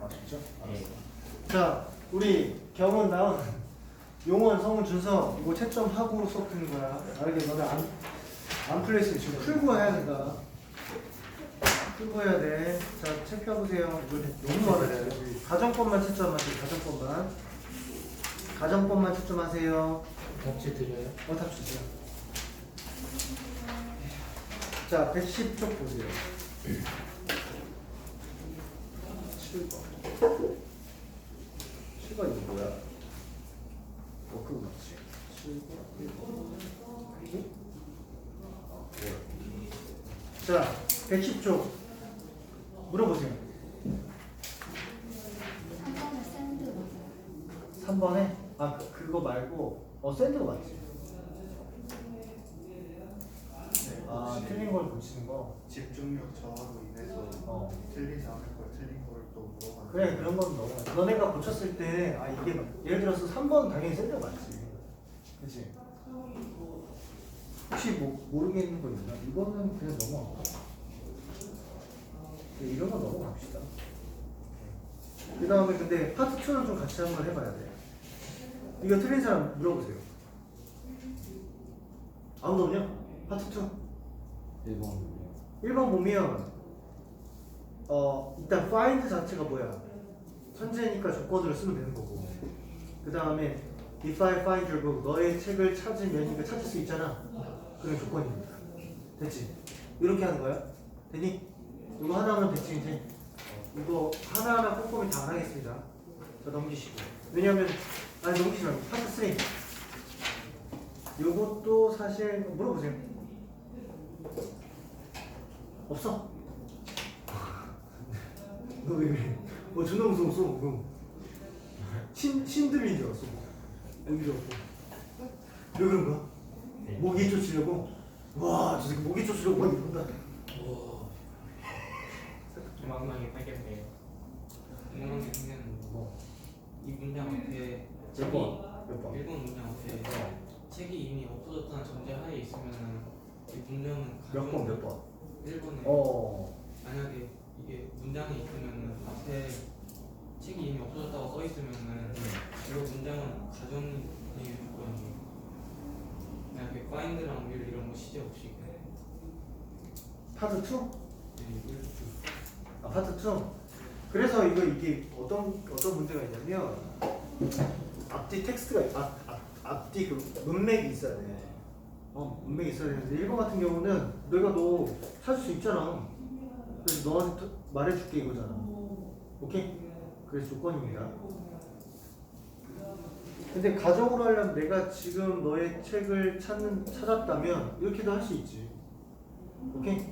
아 진짜? 예. 자, 우리 경원 나온 용원, 성훈, 준서 이거 채점 하고 수업 듣는 거야. 알게 너네 안, 안 풀렸으면 지금 풀고 해야 된다. 풀고 해야 돼. 자, 체크해 보세요. 이거 너무 많아요. 가정법만 채점하세요. 가정법만. 가정법만 채점하세요. 법제 드려요? 어, 답 주세요. 자, 110쪽 보세요. 7번. 7번 이거 뭐야? 어, 그거 맞지? 7번, 1번. 그리고? 아, 뭐야? 자, 110쪽. 물어보세요. 3번은 샌드 맞아요. 3번에? 아, 그- 그거 말고, 어, 샌드가 맞지? 아, 틀린 걸 고치는 거? 집중력 저하로 인해서 어. 틀리지 않을. 그래 그런 건 넘어가 너네가 고쳤을 때 아 이게 맞- 예를 들어서 3번 당연히 샌드가 맞지. 그치? 혹시 뭐 모르겠는 거 있나? 이거는 그냥 넘어가. 네, 이런 건 넘어갑시다. 그 다음에 근데 파트 2는 좀 같이 한번 해봐야 돼. 이거 틀린 사람 물어보세요. 아무도 없냐? 파트 2 1번 1번 보면 어 일단 find 자체가 뭐야? 현재니까 조건으로 쓰면 되는 거고 그 다음에 if I find your book 너의 책을 찾으면이니까 찾을 수 있잖아 그게 조건입니다 됐지? 이렇게 하는 거야? 되니? 이거 하나만 됐지 이제? 이거 하나하나 꼼꼼히 다 안 하겠습니다 자 넘기시고 왜냐면 아니 넘기지 말고 파트 3 요것도 사실 물어보세요 없어 너왜 그래? 어 존나 무서웠어 뭐. 신, 신들인 줄 알았어 여기도 없고 왜 그런 거야? 네. 모기 쫓으려고? 와 저 새끼 모기 쫓으려고 막 이런다 마지막에 하겠네요. 궁금한 게 생겼는데 뭐? 이 문장 앞에 몇 번? 몇 번? 1번 문장 앞에 책이 이미 없어졌다는 전제하에 있으면은 이 문장은 몇 번? 몇 번? 1번에 어 만약에 이게 문장이 있으면은 앞에 책이 이미 없어졌다고 써 있으면은 이거 문장은 가정의 조건이에요. 만약에 find랑 will 이런 거 시제 없이 그냥 파트 2? 네, will 아 파트 2? 그래서 이거 이게 어떤 어떤 문제가 있냐면 앞뒤 텍스트가 앞, 앞, 앞뒤 그 문맥이 있어야 돼. 어 문맥이 있어야 되는데 1번 같은 경우는 내가 너 찾을 수 있잖아. 그래서 너한테 또 말해줄게 이거잖아. 오케이? 그래서 조건입니다. 근데 가정으로 하려면 내가 지금 너의 책을 찾는 찾았다면 이렇게도 할 수 있지. 오케이?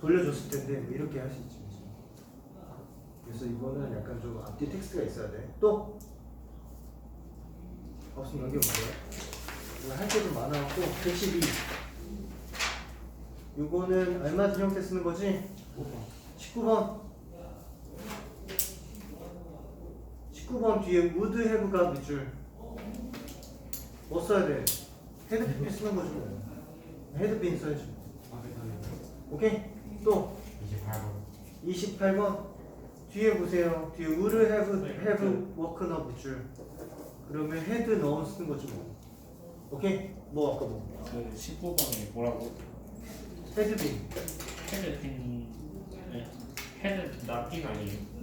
돌려줬을 텐데 뭐 이렇게 할 수 있지. 그래서 이거는 약간 좀 앞뒤 텍스트가 있어야 돼. 또 없으면. 이거 할게좀 많아갖고 112. 이거는 알맞은 형태 쓰는 거지? 19번. 19번 뒤에 would have가 밑줄. 뭐 써야 돼? 헤드핀 쓰는 거지 뭐. 헤드핀 써야지. 오케이? 또 28번 28번 뒤에 보세요. 뒤에 would have have work는 밑줄. 그러면 had 넣으면 쓰는 거지 뭐. 오케이? 뭐 아까 뭐? 그 19번에 뭐라고? 헤드빈. 헤드핀 네. 헤드 나핀 아니에요?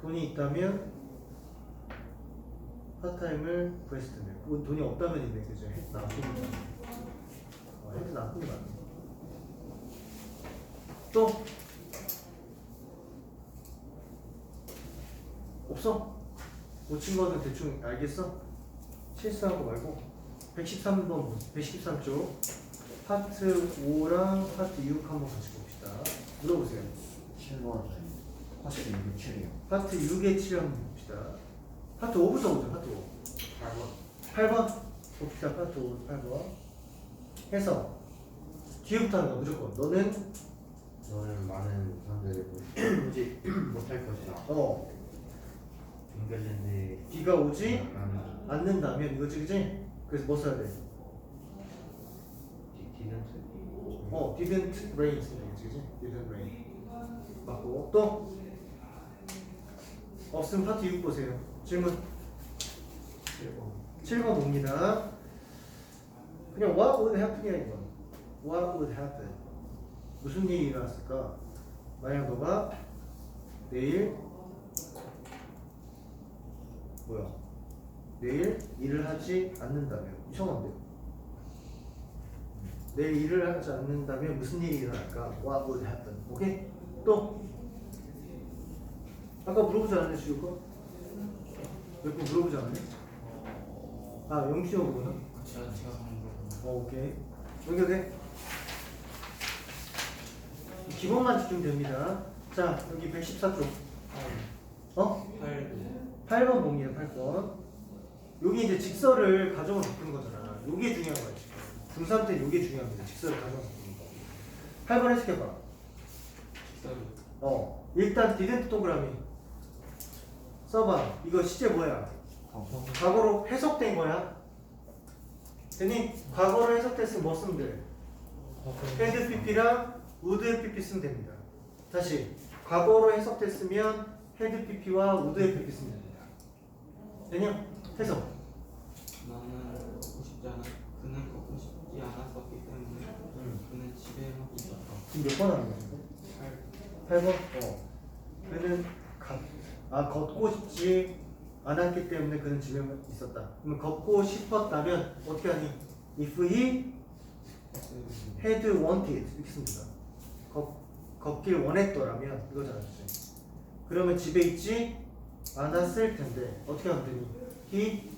돈이 있다면 파타임을 구했으면 뭐 돈이 없다면 있네 그죠? 헤드 나쁜이 어, 헤드 나쁜이 맞네 또 없어? 고친 거는 대충 알겠어? 실수한 거 말고 113번 113쪽 파트 5랑 파트 6 한번 같이 봅시다 물어보세요 7번 파트 6 7이요 파트 6의 7 한번 봅시다. 파트 5부터 보죠, 파트 5. 8번. 8번? 봅시다, 파트 5, 8번. 해서, 뒤에부터 하는 거 무조건. 너는, 너는 많은 사람들을 보지 못할 것이다 어, 비가 오지 약간 않는다면 이거지 그지? 그래서 뭐 써야 돼? 디- 디던트? 어 didn't rain 쓰면 되겠지 그지? didn't rain 맞고. 또? 없음 파트 6 보세요. 질문. 7번. 봅니다. 그냥 what would happen이야 이건. what would happen. 무슨 일이 일어났을까? 만약 너가 내일 뭐야 내일 일을 하지 않는다면 이상한데 내일 일을 하지 않는다면 무슨 일이 일어날까 what would happen 오케이 또 아까 물어보지 않았네 지금 거? 몇번 물어보지 않았네? 아 영시호 보구나 제가 제가 어, 오케이. 연결돼? 기본만 집중면 됩니다. 자, 여기 114쪽. 어? 8 8번 봅니다, 8번. 여기 이제 직설을 가정을 바꾸는 거잖아. 요게 중요한 거야, 지금. 중3 때 요게 중요합니다. 직설을 가정을 바꾸는 거. 8번 해석해봐. 어. 일단 디덴트 동그라미. 써봐. 이거 시제 뭐야? 과거로 해석된 거야. 되니? 과거로 해석됐으면 뭐 쓰면 돼? 헤드 PP랑 우드 PP 쓰면 됩니다. 다시 과거로 해석됐으면 헤드 PP와 우드 PP 쓰면 됩니다. 되냐? 해석. 나는 걷고 싶지 않아 그는 걷고 싶지 않았었기 때문에 그는 집에만 있었다 지금 몇 번 하는 거야? 8 8번? 어. 그는 가, 아 걷고 싶지 않았기 때문에 그는 집에 있었다. 그러면 걷고 싶었다면 어떻게 하니? If he had wanted 이렇게 씁니다. 걷, 걷길 원했더라면 이거잖아. 그치? 그러면 집에 있지 않았을 텐데 어떻게 하면 되니? He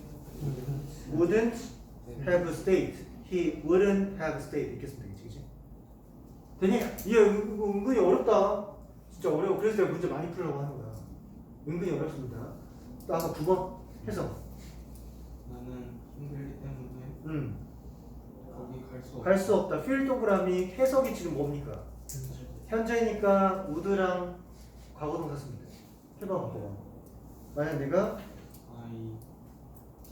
wouldn't have stayed. He wouldn't have stayed 이렇게 쓰면 되겠지, 그치? 되니? 이게 은, 은근히 어렵다. 진짜 어려워. 그래서 내가 문제 많이 풀려고 하는 거야. 은근히 어렵습니다. 또 아까 9번 해서 나는 힘들기 때문에 음, 거기 갈 수 없다 갈수 없다. 필 동그라미 해석이 지금 뭡니까? 현재니까 우드랑 과거 동사 돼. 해봐 봐봐. 만약 내가 I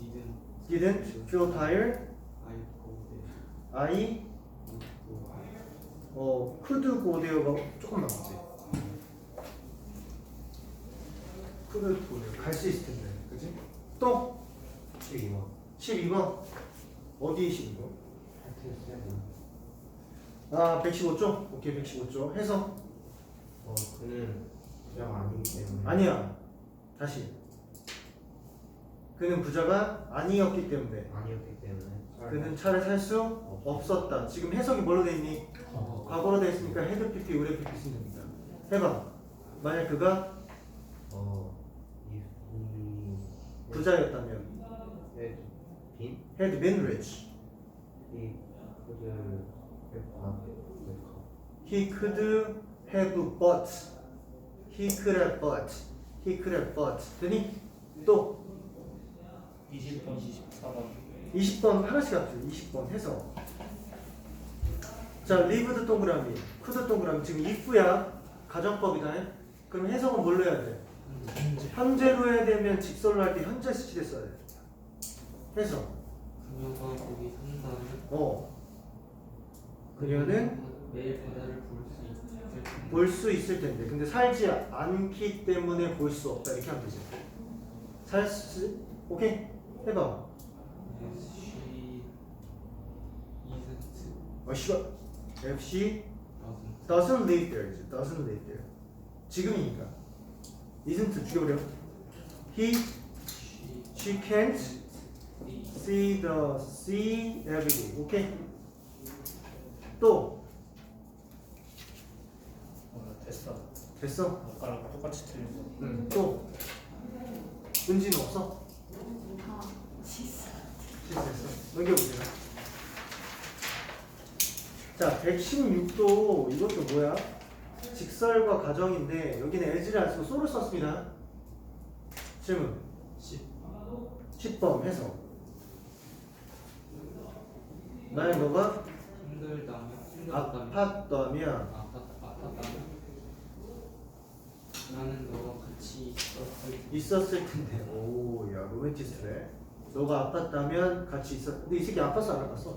didn't didn't feel tired, I go there I would go 어 could go there가 조금 남았지. could go there 갈수 있을 텐데, 그지? 또 12번 12번 어디 12번? 아 115쪽? 오케이 115쪽 해서 어 그는 부자가 아니기 때문에 아니야 다시. 그는 부자가 아니었기 때문에. 아니었기 때문에. 그는 차를 살 수 없었다. 지금 해석이 뭘로 돼 있니? 과거로. 돼 있으니까 헤드 PP 우레 쓰면 됩니다 해봐. 만약 그가 어이 부자였다면? 빈? Had been rich. 이 그들 아 he could have bought. He could have bought he could bought. 되니? 또? 20번 24번. 20번 하나씩 합쳐 20번 해서. 자 리브드 동그라미. 쿠드 동그라미. 지금 if야 가정법이다. 그럼 해석은 뭘로 해야 돼? 현재로 해야 되면 직설로 할 때 현재 시제 써야 돼. 해서. 그녀가 거기 산다면 어. 그녀는 매일 바다를 볼수 텐데 볼 수 있을 텐데 근데 살지 않기 때문에 볼 수 없다 이렇게 하면 되지 살수 오케이 해봐 she isn't 어 씨발 FC doesn't doesn't live there 이제 doesn't live there 지금이니까 isn't 죽여버려 he she she can't see the sea every day 오케이 또 어, 됐어? 아까랑 똑같이 틀린 거. 또? 은지는 없어? 다 실수. 실수했어. 넘겨보세요. 자 116도 이것도 뭐야? 직설과 가정인데 여기는 as를 안 쓰고 so를 썼습니다. 질문. 10 10번 해서 만약 너가? 힘들다면 힘들었다면. 아팠다면. 아팠 아팠다면 나는 너와 같이 있었을 있었을 텐데. 오, 야 로맨티스트네. 너가 아팠다면 같이 있었. 근데 이 새끼 아팠어 안 아팠어?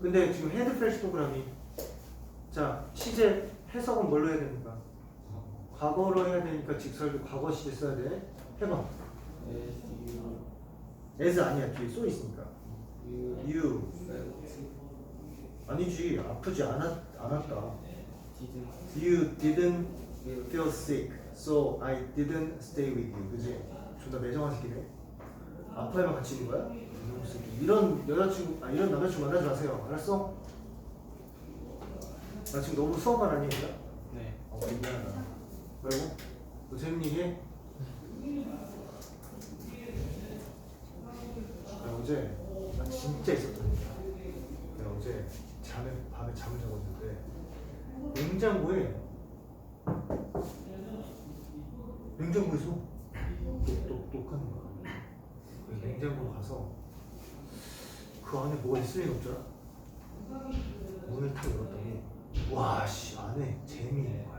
근데 지금 헤드 플래시토그램이 자 시제 해석은 뭘로 해야 됩니까? 과거로 해야 되니까 직설도 과거 시제 써야 돼. 해봐. as you as 아니야 뒤에 써 있으니까. you you felt 아니지 아프지 않았 않았다. didn't You didn't feel sick, so I didn't stay with you. 그지? 존나 매정한 새끼네. 아파야만 같이 있는 거야? 이놈 새끼. 이런 여자친구, 아 이런 남자친구 만나지 마세요. 알았어? 나 지금 너무 수업만 아니 얘들아? 네 어, 미안하다. 그리고 너 재밌는 얘기 해? 나 어제 나 진짜 있었던 일이야. 내가 어제 잠에 밤에 잠을 자고 있는데 냉장고에 냉장고에서 하는 거야. 그래서 냉장고로 가서 그 안에 뭐가 있을 리 없잖아. 문을 탁 열었더니 와씨 안에 잼이 있는 거야.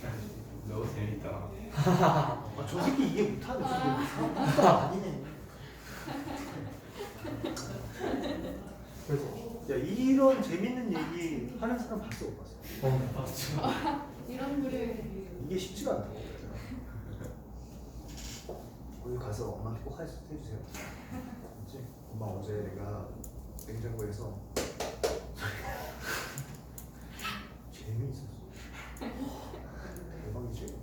잘했어. 너무 재밌다. 못하네. 진짜 아니네. 그래서 야 이런 재밌는 얘기 하는 사람 봤어 못 봤어? 이런 그림 이게 쉽지가 않다고. 오늘 가서 엄마한테 꼭 해주- 해주세요. 알지? 엄마 어제 내가 냉장고에서 재미있었어. 대박이지.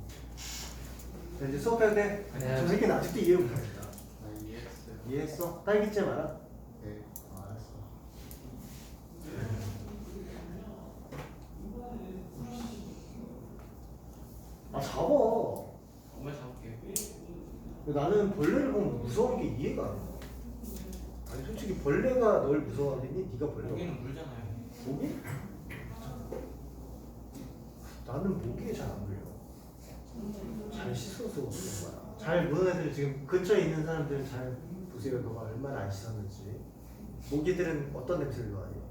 자 이제 수업할 때, 네. 저 새끼는 아직도 이해 못합니다. 나 이해했어요. 이해했어? 딸기잼 알아? 네. 아, 알았어. 아 잡아. 정말 잡을게요 나는 벌레를 보면 무서운 게 이해가 안 돼. 아니 솔직히 벌레가 널 무서워하겠니? 네가 벌레가 여기는 물잖아요 모기? 나는 모기에 잘안 걸려. 잘 씻어서 그런 거야. 잘 보는 애들 지금 근처에 있는 사람들은 잘 보세요. 너가 얼마나 안 씻었는지. 모기들은 어떤 냄새를 좋아해요?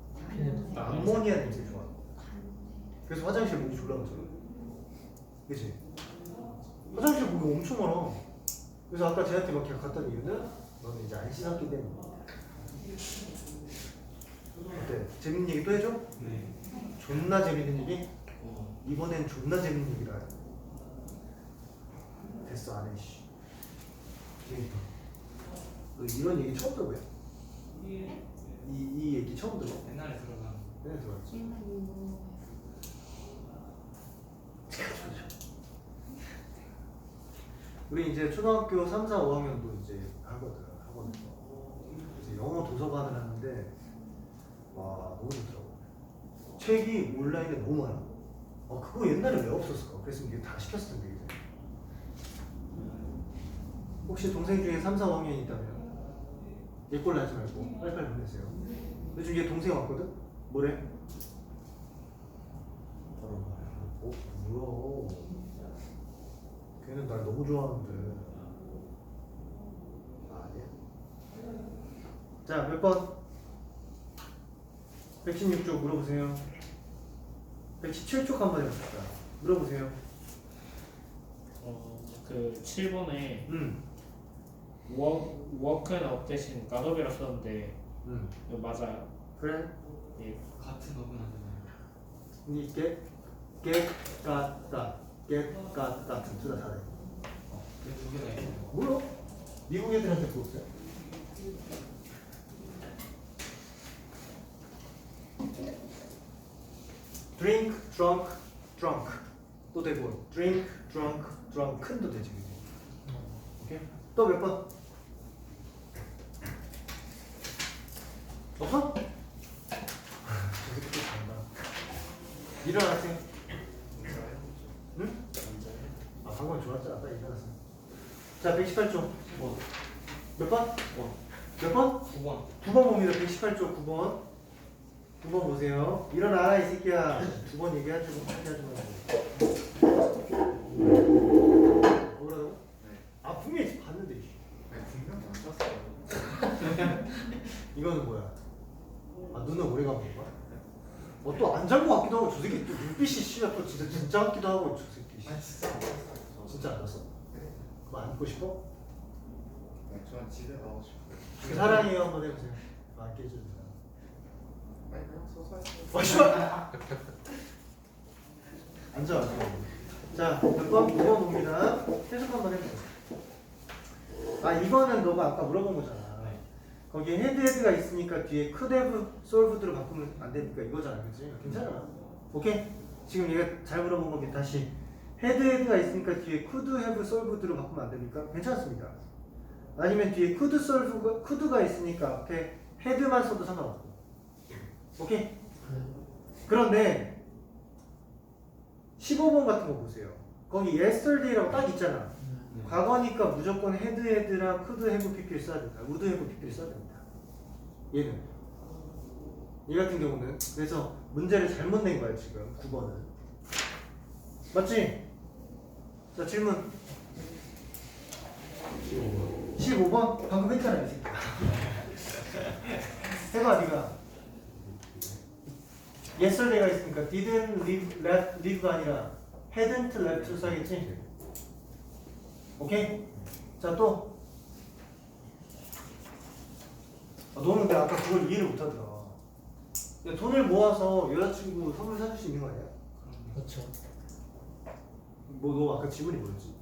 암모니아 냄새 좋아하고. 그래서 화장실 모기 졸라 많잖아. 그치? 화장실 모기 엄청 많아. 그래서 아까 쟤한테 막 그냥 갔던 이유는 너는 이제 안 씻었기 때문에. 어때? 재밌는 얘기 또 해줘? 네 존나 재밌는 얘기? 어, 이번엔 존나 재밌는 얘기를 해. 됐어 안 해. 씨. 너 이런 얘기 처음 들어봐요? 이, 이 얘기 처음 들어? 옛날에 들어간 네 들어봤지. 옛날 뭐 우리 이제 초등학교 3, 4, 5학년도 이제 하거든 하거든요. 이제 영어 도서관을 하는데 와 너무 좋더라고. 책이 온라인에 너무 많아. 어 그거 옛날에 왜 없었을까? 그랬으면 이게 다 시켰을 텐데. 혹시 동생 중에 3, 4, 5학년 있다면 얘꼴 나지 말고 빨리빨리 보내세요. 요즘 얘 동생 왔거든? 뭐래? 어 뭐야? 걔는 날 너무 좋아하는데. 아, 아니야. 자, 몇 번? 116쪽 물어보세요. 117쪽 한번 해봅시다. 물어보세요. 어, 그 7번에 음, 워크 워크앤 업 대신 갓업이라 썼는데 음. 이거 맞아요? 그래? 예. 같은 어근하잖아요 니 get, get, got, got, get, got, got 둘다 잘해. 두 개나 있어요? 미국 애들한테 물어보세요. drink, drunk, drunk 또 되고 drink, drunk, drunken도 되지 그지? 오케이? 또 몇 번? 없어? 일어나세요 응? 아 방금 좋았잖아 빨리 일어나세요 자 118쪽 원몇 번? 원. 몇 번? 9번 9번 봅니다. 118쪽 9번. 9번 보세요. 일어나 이 새끼야. 두 번 얘기하지 마. 하지 마. 뭐라고? 네. 아 분명히 봤는데. 씨. 아니, 분명 이거는 뭐야? 아 눈을 오래 감은 거야? 어 또 안 잔거 같기도 하고 저 새끼 또 눈빛이 씨야 또 진짜 진짜 같기도 하고 저 새끼 씨. 아 진짜 안 봤어. 진짜 안 왔어? 그거 안고 싶어? 네, 저는 집에 가고 싶어요. 그 사랑해요 한번 해보세요 안 깨져준다 아니 그냥 소소하게. 어 씨발 앉아 앉아 자몇 번? 5번 봅니다 해석 한번 해보세요 아 이거는 너가 아까 물어본 거잖아 거기에 헤드 헤드가 있으니까 뒤에 have solved로 바꾸면 안 되니까 이거잖아 그치? 괜찮아. 오케이? 지금 얘가 잘 물어본 건데 다시. 헤드 헤드가 있으니까 뒤에 have solved로 바꾸면 안 됩니까? 괜찮습니다. 아니면 뒤에 could solve가 could가 있으니까 앞에 헤드만 써도 상관없고. 오케이? 그런데 15번 같은 거 보세요. 거기 yesterday라고 딱 있잖아 과거니까 무조건 헤드 헤드랑 쿠드 헤브 PP를 써야 된다. 우드 헤브 PP를 써야 된다. 얘는 얘 같은 경우는 그래서 문제를 잘못 낸 거야 지금 9번은 맞지? 자 질문 15번 방금 했잖아 이 새끼야 해봐 네가 yesterday가 있으니까 didn't leave, left, leave가 아니라 hadn't left로 써야겠지? 오케이? 자 또. 아, 너는 근데 아까 그걸 이해를 못하더라. 야, 돈을 모아서 여자친구 선물 사줄 수 있는 거 아니야? 그렇죠. 뭐 너 아까 지문이 뭐였지?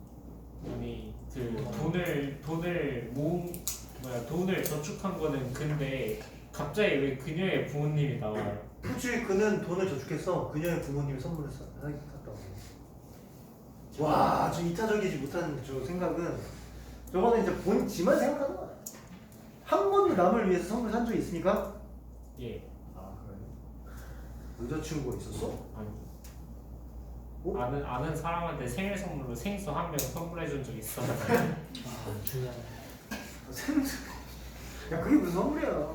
아니 그 돈을 돈을 모음 뭐야 돈을 저축한 거는 근데 갑자기 왜 그녀의 부모님이 나와요? 그치 그는 돈을 저축해서 그녀의 부모님이 선물을 사, 사, 샀다고. 와, 저 이타적이지 못한 저 생각은 저거는 이제 본 지만 생각하는 거야. 한 번도 남을 위해서 선물 산 적이 있습니까? 예. 아 그래. 여자친구가 있었어? 아니. 어? 아는 아는 사람한테 생일 선물로 생수 한 병 선물해 준 적 있어. 생수. 야 그게 무슨 선물이야? 아,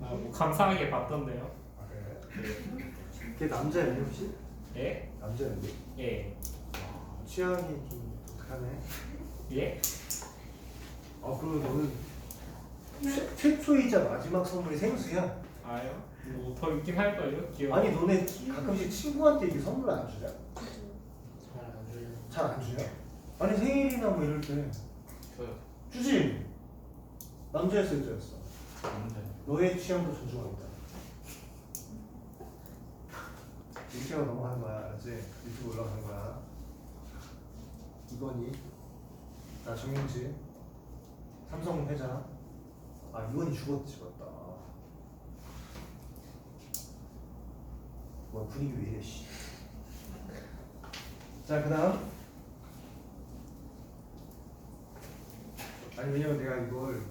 뭐 감사하게 받던데요. 아 그래? 걔 남자야 혹시? 예? 남자였는데? 예. 취향이 좀 독특하네. 예? 아 그럼 너는 최, 최초이자 마지막 선물이 생수야? 아요? 뭐더 있긴 할 거예요. 기억. 아니 너네 가끔씩 친구한테 이게 선물 안 주냐? 잘안 줘요. 잘 안 주냐? 아니 생일이나 뭐 이럴 때 저요. 주지? 남자였어 여자였어? 남자요. 너의 취향도 존중합니다. 이렇게 하고 넘어가는 거야, 알았지? 유튜브 올라가는 거야. 이건희, 나 정영진, 삼성 회장. 아 이건희 죽었지, 맞다. 뭐 분위기 왜 이래, 씨. 자, 그다음. 아니 왜냐면 내가 이걸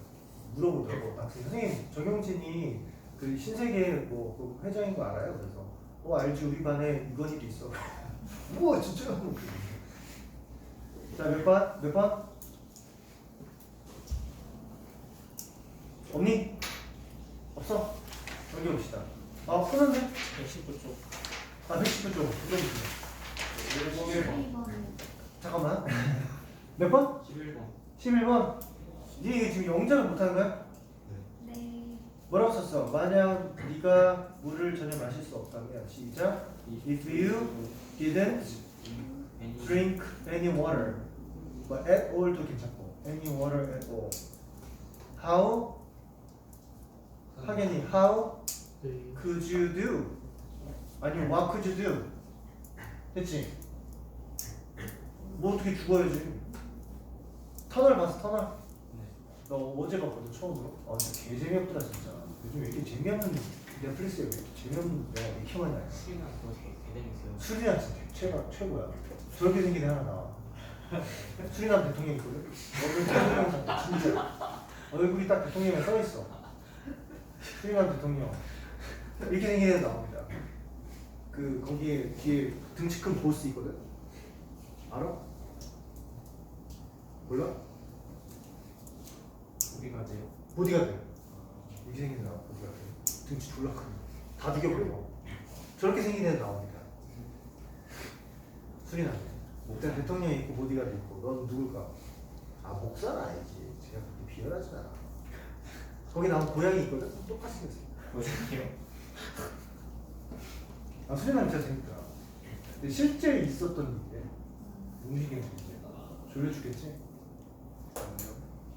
물어보더라고. 아, 그 선생님 정영진이 그 신세계 뭐 그 회장인 거 알아요? 그래서 어 알지 우리 반에 이건희도 있어. 우와 진짜? 자몇 반? 몇 반? 없니? 없어? 여기 봅시다. 아 끊었네? 119 쪽. 아 110분 좀. 이거 12번. 잠깐만. 몇 번? 11번. 11번. 니 이게 지금 영작을 못하는 거야? 네. 뭐라고 썼어? 만약 네가 물을 전혀 마실 수 없다면 시작. If you didn't drink any water, but at all도 괜찮고 any water at all. How 하겠니? How could you do? 아니면 what could you do? 됐지? 뭐 어떻게 죽어야지? 터널 봤어 터널? 네. 너 어제 봤거든 처음으로? 아 진짜 개 재미없더라 진짜 요즘 왜 이렇게 재미없는 넷플릭스에 왜 이렇게 재미없는 내가 왜 이렇게 많이 나요 수리나 그거 개재밌어요. 수리남 진짜 최고, 최고야 저렇게 생긴 애 하나 나와 수리남 대통령 있거든? 얼굴 대통령 진짜. 얼굴이 딱 대통령에 써 있어. 수리남 대통령. 이렇게 생긴 애 나옵니다. 그 거기에 뒤에 등치 큰 보스 있거든? 알아? 몰라? 우리가 돼요. 보디가드 이렇게 생긴 애 나와 보디가드 등치 졸라 큰 다 죽여버려. 저렇게 생긴 애 나옵니다. 수리남 일단 대통령이 있고 보디가드 있고 넌 누굴까? 아 목사는 아니지 제가 그렇게 비열하진 않아 거기 나온 고양이 있거든. 똑같이 생겼어. 뭐세요? 아 수련하면 진짜 재밌다. 근데 실제 있었던 일인데 움직이는 일인데 졸려 죽겠지?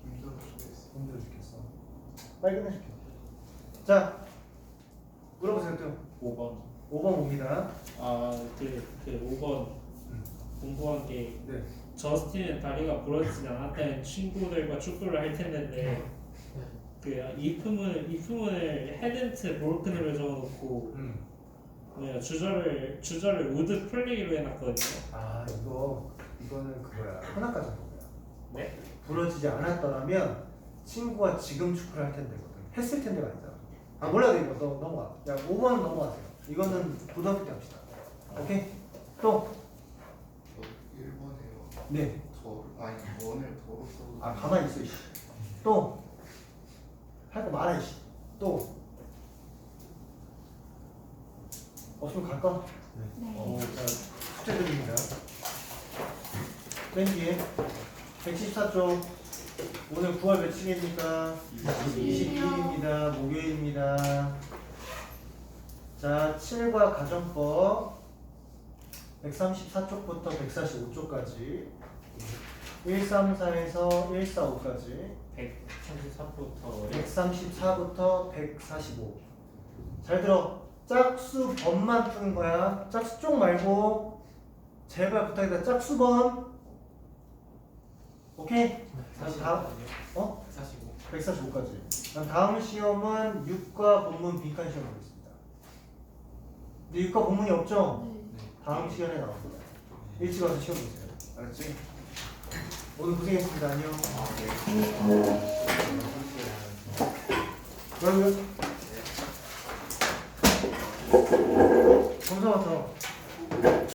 힘들어 죽겠어. 힘들어 죽겠어. 빨리 끝내줄게. 자 물어보세요 또. 5번 5번 봅니다. 아 그 그 5번 음. 공부한 게 네. 저스틴은 다리가 부러지지 않았다는 친구들과 축구를 할 텐데 그 if문을 if문을 헤든트 브로큰으로 적어놓고 음. 뭐야 주저를 주저를 우드 플레이로 해놨거든요. 아 이거 이거는 그거야. 혼합가정 거야. 네? 부러지지 않았더라면 친구가 지금 축구를 할 텐데거든. 했을 텐데가 아니잖아. 아 몰라도 이거 너, 넘어가. 야 5번은 넘어가세요. 이거는 고등학교 때 합시다. 오케이? 또? 저 1번에요. 네. 더 아니 원을 더로 써도 아 가만히 있어 이씨. 또? 할거 많아 이씨. 또? 없으면 갈까? 네. 어, 자, 숙제 드립니다. 맨 뒤에 114쪽 오늘 9월 며칠입니까? 22일입니다. 목요일입니다. 자, 7과 가정법 134쪽부터 145쪽까지 134에서 145까지 134부터 134부터 145. 잘 들어. 짝수 번만 푸는 거야. 짝수 쪽 말고 제발 부탁이다. 짝수 번. 오케이? 다시 다음. 어? 45 145까지. 그럼 다음 시험은 6과 본문 빈칸 시험 보겠습니다. 근데 6과 본문이 없죠? 네. 다음 시간에 나옵니다. 일찍 와서 시험 보세요. 알았지? 오늘 고생했습니다. 안녕. 그러면 검사 맡아.